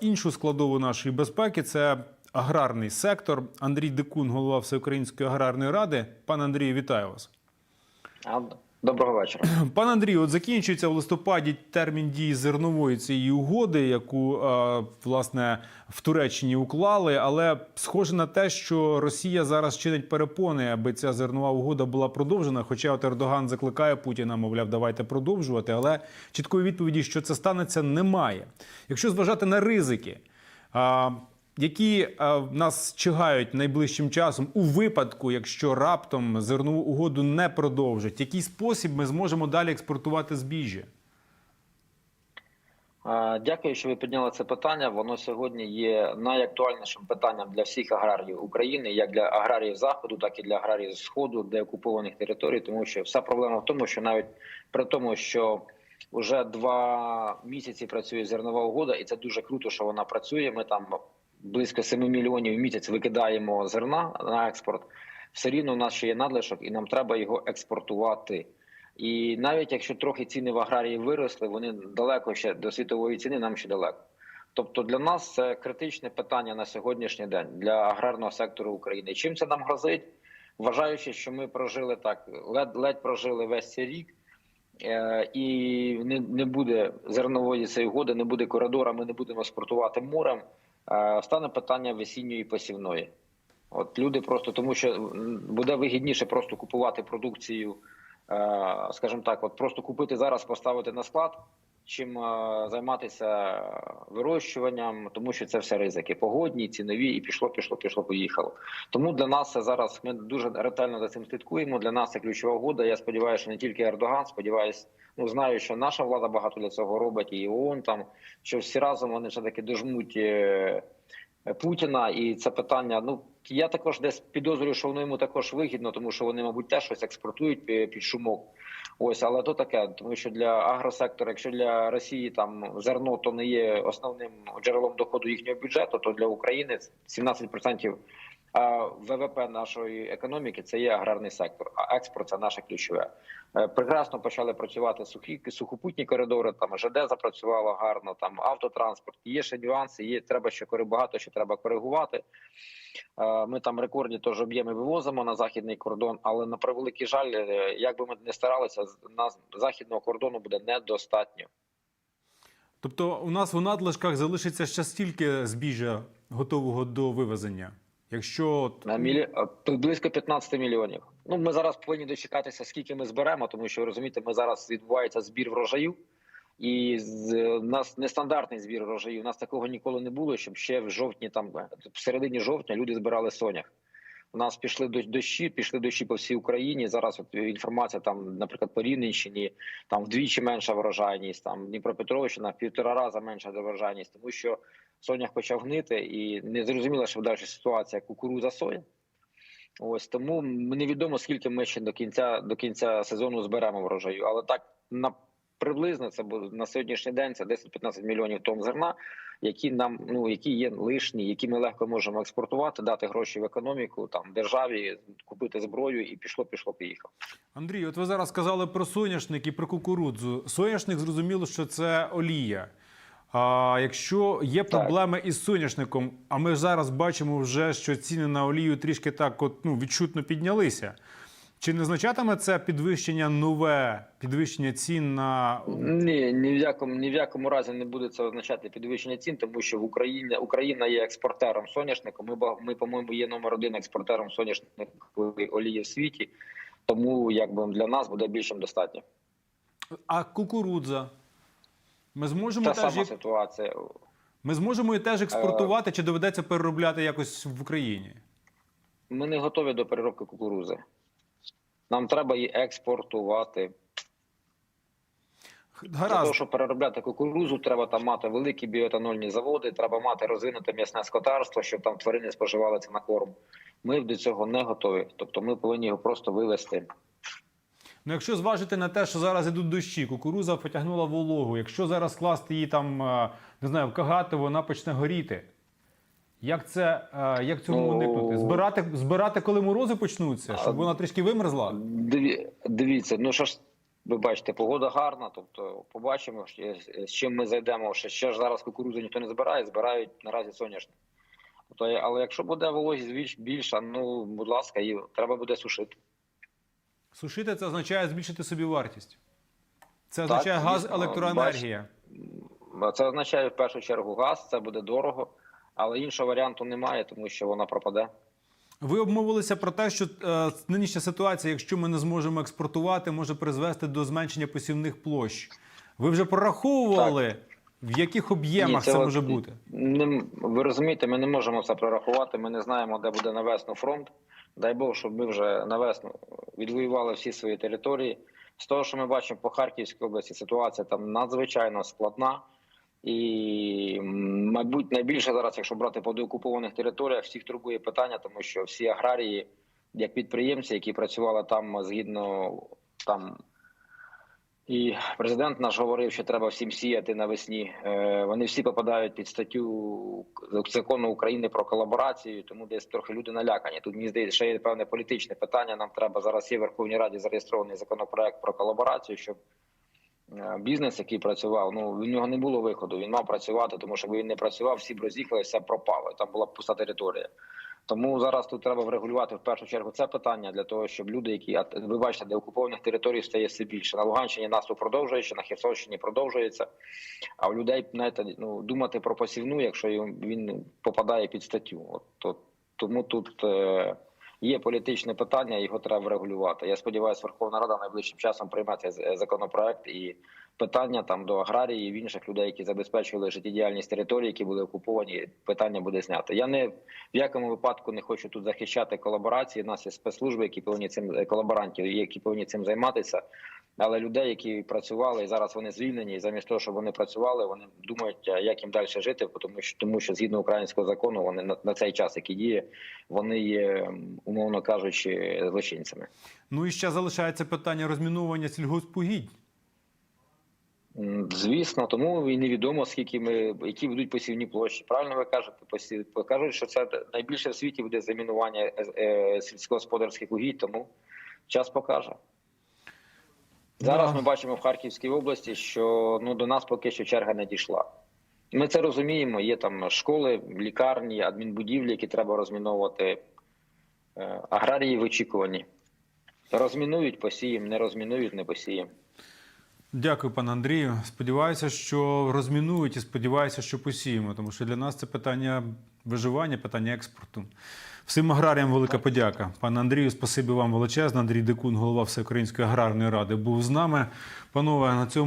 Іншу складову нашої безпеки це аграрний сектор. Андрій Дикун, голова Всеукраїнської аграрної ради. Пане Андрію, вітаю вас. Доброго вечора. Пане Андрію, от закінчується в листопаді термін дії зернової цієї угоди, яку е, власне в Туреччині уклали. Але схоже на те, що Росія зараз чинить перепони, аби ця зернова угода була продовжена. Хоча от Ердоган закликає Путіна, мовляв, давайте продовжувати. Але чіткої відповіді, що це станеться, немає. Якщо зважати на ризики. Які е, нас чекають найближчим часом у випадку, якщо раптом зернову угоду не продовжать, який спосіб ми зможемо далі експортувати збіжжя? Дякую, що ви підняли це питання. Воно сьогодні є найактуальнішим питанням для всіх аграріїв України, як для аграріїв заходу, так і для аграріїв сходу, де окупованих територій, тому що вся проблема в тому, що навіть при тому, що вже два місяці працює зернова угода, і це дуже круто, що вона працює. Ми там близько 7 мільйонів в місяць викидаємо зерна на експорт. Все рівно у нас ще є надлишок, і нам треба його експортувати. І навіть якщо трохи ціни в аграрії виросли, вони далеко ще до світової ціни, нам ще далеко. Тобто для нас це критичне питання на сьогоднішній день для аграрного сектору України. Чим це нам грозить? Вважаючи, що ми прожили так, ледь, ледь прожили весь цей рік, і не, не буде зернової цієї угоди, не буде коридора, ми не будемо експортувати морем. Е, стане питання весінньої посівної. От люди просто тому, що буде вигідніше просто купувати продукцію, е, скажімо так, от просто купити зараз, поставити на склад, чим е, займатися вирощуванням, тому що це все ризики погодні, цінові, і пішло, пішло, пішло, поїхало. Тому для нас зараз ми дуже ретельно за цим слідкуємо. Для нас це ключова угода. Я сподіваюся, що не тільки Ердоган, сподіваюся, ну знаю, що наша влада багато для цього робить, і ООН там, що всі разом вони все таки дожмуть. е, Путіна, і це питання. Ну я також десь підозрюю, що воно йому також вигідно, тому що вони, мабуть, теж щось експортують під шумок. Ось, але то таке, тому що для агросектора, якщо для Росії там зерно то не є основним джерелом доходу їхнього бюджету, то для України 17% а, ВВП нашої економіки це є аграрний сектор, а експорт це наше ключове. Е, Прекрасно почали працювати сухі сухопутні коридори. Там ЖД запрацювало гарно. Там автотранспорт. Є ще нюанси. Є треба ще багато що треба коригувати. Е, Ми там рекордні теж об'єми вивозимо на західний кордон, але на превеликий жаль, е, як би ми не старалися, нас західного кордону буде недостатньо. Тобто, у нас в надлишках залишиться ще стільки збіжжя готового до вивезення. Якщо На мілі... е, близько 15 мільйонів. Ну ми зараз повинні дочекатися, скільки ми зберемо, тому що розумієте, ми зараз відбувається збір врожаю. І з нас нестандартний збір врожаю. У нас такого ніколи не було, щоб ще в жовтні, там в середині жовтня, люди збирали сонях. У нас пішли дощі, пішли дощі по всій Україні. Зараз от інформація там, наприклад, по Рівненщині, там вдвічі менша врожайність, там Дніпропетровщина в півтора рази менша врожайність, тому що сонях почав гнити, і не зрозуміла, що далі ситуація кукуруза соя. Ось тому невідомо скільки ми ще до кінця до кінця сезону зберемо врожаю, але так на приблизно це на сьогоднішній день це 10-15 мільйонів тонн зерна, які нам ну які є лишні, які ми легко можемо експортувати, дати гроші в економіку, там державі купити зброю, і пішло, пішло, поїхав. Андрій, от ви зараз сказали про соняшник і про кукурудзу. Соняшник зрозуміло, що це олія. А якщо є проблеми із соняшником, а ми зараз бачимо вже, що ціни на олію трішки так от, ну, відчутно піднялися. Чи не означатиме це підвищення нове підвищення цін на Ні, ні в якому ні в якому разі не буде це означати підвищення цін, тому що в Україні Україна є експортером соняшнику. Ми ми, по-моєму, є номер один експортером соняшникової олії в світі. Тому якби для нас буде більшим достатньо. а кукурудза? Ми зможемо Та теж сама ситуація. ми зможемо її теж експортувати, чи доведеться переробляти якось в Україні? Ми не готові до переробки кукурузи. Нам треба її експортувати. Для того, щоб переробляти кукурузу, треба там мати великі біоетанольні заводи, треба мати розвинуте м'ясне скотарство, щоб там тварини споживали це на корм. Ми до цього не готові. Тобто ми повинні його просто вивести. Ну, якщо зважити на те, що зараз ідуть дощі, кукуруза потягнула вологу. Якщо зараз класти її там, е, не знаю, в кагати, вона почне горіти. Як це е, як цього Ну, уникнути? Збирати, збирати, коли морози почнуться, щоб вона трішки вимерзла? Диві, дивіться, ну що ж ви бачите, погода гарна. Тобто, побачимо, з чим ми зайдемо. Ще, ще ж зараз кукурудзу ніхто не збирає, збирають наразі соняшник. Тобто, але якщо буде вологість більша, ну будь ласка, її треба буде сушити. Сушити це означає збільшити собі вартість. Це Так, означає газ, звісно, електроенергія. Це означає в першу чергу газ, це буде дорого, але іншого варіанту немає, тому що вона пропаде. Ви обмовилися про те, що е, нинішня ситуація, якщо ми не зможемо експортувати, може призвести до зменшення посівних площ. Ви вже прораховували, в яких об'ємах це це, може бути? Не, ви розумієте, ми не можемо це прорахувати. Ми не знаємо, де буде на весну фронт. Дай Бог, щоб ми вже на весну відвоювали всі свої території. З того, що ми бачимо по Харківській області, ситуація там надзвичайно складна. І, мабуть, найбільше зараз, якщо брати по деокупованих територіях, всіх турбує питання, тому що всі аграрії, як підприємці, які працювали там згідно там і президент наш говорив, що треба всім сіяти навесні. Е, Вони всі попадають під статтю закону України про колаборацію, тому десь трохи люди налякані. Тут мені здається, ще є певне політичне питання. Нам треба зараз є в Верховній Раді зареєстрований законопроект про колаборацію, щоб бізнес, який працював, ну в нього не було виходу. Він мав працювати, тому що він не працював, всі б роз'їхали, все пропало. Там була пуста територія. Тому зараз тут треба врегулювати в першу чергу це питання для того, щоб люди, які ви бачите, де окупованих територій стає все більше. На Луганщині наступ продовжується, на Херсонщині продовжується. А у людей знаєте, ну думати про посівну, якщо він попадає під статтю. От, то, тому тут е, є політичне питання, його треба врегулювати. Я сподіваюся, Верховна Рада найближчим часом прийме цей з- законопроект і питання там до аграріїв, інших людей, які забезпечували життєдіяльність території, які були окуповані. Питання буде знято. Я не в якому випадку не хочу тут захищати колаборації. У нас є спецслужби, які повинні цим е, колаборантів, які повинні цим займатися. Але людей, які працювали і зараз вони звільнені, і замість того, щоб вони працювали, вони думають, як їм далі жити, тому що тому, що згідно українського закону, вони на, на цей час, який діє, вони є, умовно кажучи, злочинцями. Ну і ще залишається питання розмінування сільгоспугідь. Звісно, тому і невідомо скільки ми які будуть посівні площі. Правильно ви кажете, посів кажуть, що це найбільше в світі буде замінування е, е, сільськогосподарських угідь, тому час покаже. Зараз Да. ми бачимо в Харківській області, що ну до нас поки що черга не дійшла. Ми це розуміємо. Є там школи, лікарні, адмінбудівлі, які треба розміновувати. Е, Аграрії в очікуванні. Розмінують, посіємо, не розмінують, не посіємо. Дякую, пане Андрію. Сподіваюся, що розмінують і сподіваюся, що посіємо, тому що для нас це питання виживання, питання експорту. Всім аграріям велика подяка. Пане Андрію, спасибі вам величезне. Андрій Декун, голова Всеукраїнської аграрної ради, був з нами. Панове, на цьому.